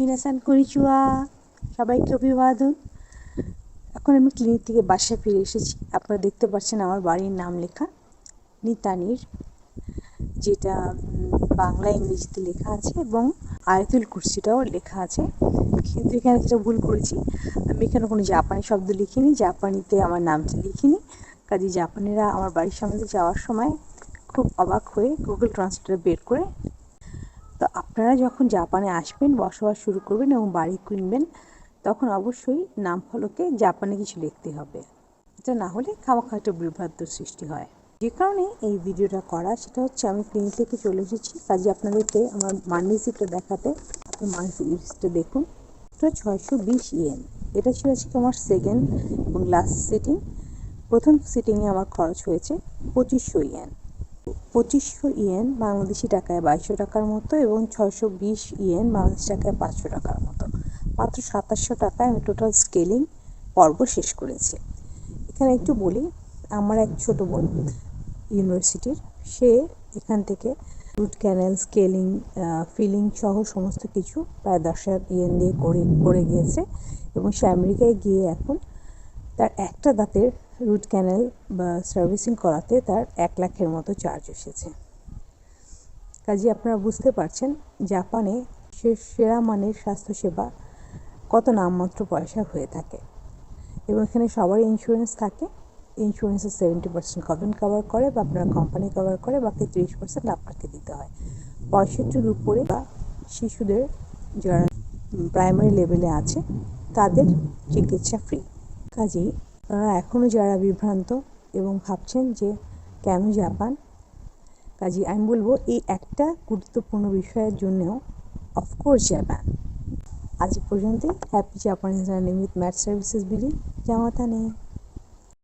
মিনাসান করিচুয়া, সবাইকে অভিবাদন। এখন আমি ক্লিনিক থেকে বাসায় ফিরে এসেছি। আপনারা দেখতে পাচ্ছেন আমার বাড়ির নাম লেখা নিতানির, যেটা বাংলা ইংরেজিতে লেখা আছে এবং আয়তুল কুর্সিটাও লেখা আছে। কিন্তু এখানে যেটা ভুল করেছি, আমি এখানে কোনো জাপানি শব্দ লিখিনি, জাপানিতে আমার নামটা লিখিনি। কাজে জাপানিরা আমার বাড়ির সামনে যাওয়ার সময় খুব অবাক হয়ে গুগল ট্রান্সলেটার বের করে আপনারা যখন জাপানে আসবেন, বসবাস শুরু করবেন এবং বাড়ি কিনবেন, তখন অবশ্যই নাম ফলকে জাপানে কিছু লিখতে হবে। এটা না হলে খামাখা একটা বিভ্রান্ত সৃষ্টি হয়। যে কারণে এই ভিডিওটা করা, সেটা হচ্ছে আমি ক্লিনিক থেকে চলে এসেছি। কাজে আপনাদেরকে আমার মার্নিসিটা দেখাতে, আপনি মার্নিসিটা দেখুন। এটা ছয়শো বিশ ইয়েন। এটা ছিল আজকে আমার সেকেন্ড এবং লাস্ট সিটিং প্রথম সিটিংয়ে আমার খরচ হয়েছে পঁচিশশো ইয়েন। পঁচিশশো ইয়েন বাংলাদেশি টাকায় বাইশশো টাকার মতো এবং ছয়শো বিশ ইয়েন বাংলাদেশি টাকায় পাঁচশো টাকার মতো। মাত্র সাতাশশো টাকায় আমি টোটাল স্কেলিং পর্ব শেষ করেছি। এখানে একটু বলি, আমার এক ছোট বোন ইউনিভার্সিটির সে এখান থেকে রুট ক্যানেল স্কেলিং ফিলিং সহ সমস্ত কিছু প্রায় দশ হাজার ইয়েন দিয়ে করে করে গিয়েছে এবং সে আমেরিকায় গিয়ে এখন তার একটা দাঁতের রুট ক্যানেল বা সার্ভিসিং করাতে তার এক লাখের মতো চার্জ এসেছে। কাজে আপনারা বুঝতে পারছেন, জাপানে সেরা মানের স্বাস্থ্যসেবা কত নামমাত্র পয়সা হয়ে থাকে। এবং এখানে সবারই ইন্স্যুরেন্স থাকে। ইন্স্যুরেন্সের সেভেন্টি পার্সেন্ট গভর্নমেন্ট কভার করে বা আপনার কোম্পানি কভার করে, বাকি তিরিশ পার্সেন্ট আপনাকে দিতে হয়। পঁয়ষট্টির উপরে বা শিশুদের যারা প্রাইমারি লেভেলে আছে, তাদের চিকিৎসা ফ্রি কাজেই আপনারা এখনও যারা বিভ্রান্ত এবং ভাবছেন যে কেন জাপান কাজে আমি বলব এই একটা গুরুত্বপূর্ণ বিষয়ের জন্যেও অফকোর্স জাপান। আজ পর্যন্ত হ্যাপি জাপানিজ নিমিত ম্যাথ সার্ভিসেস বিলি জামাতা নেই।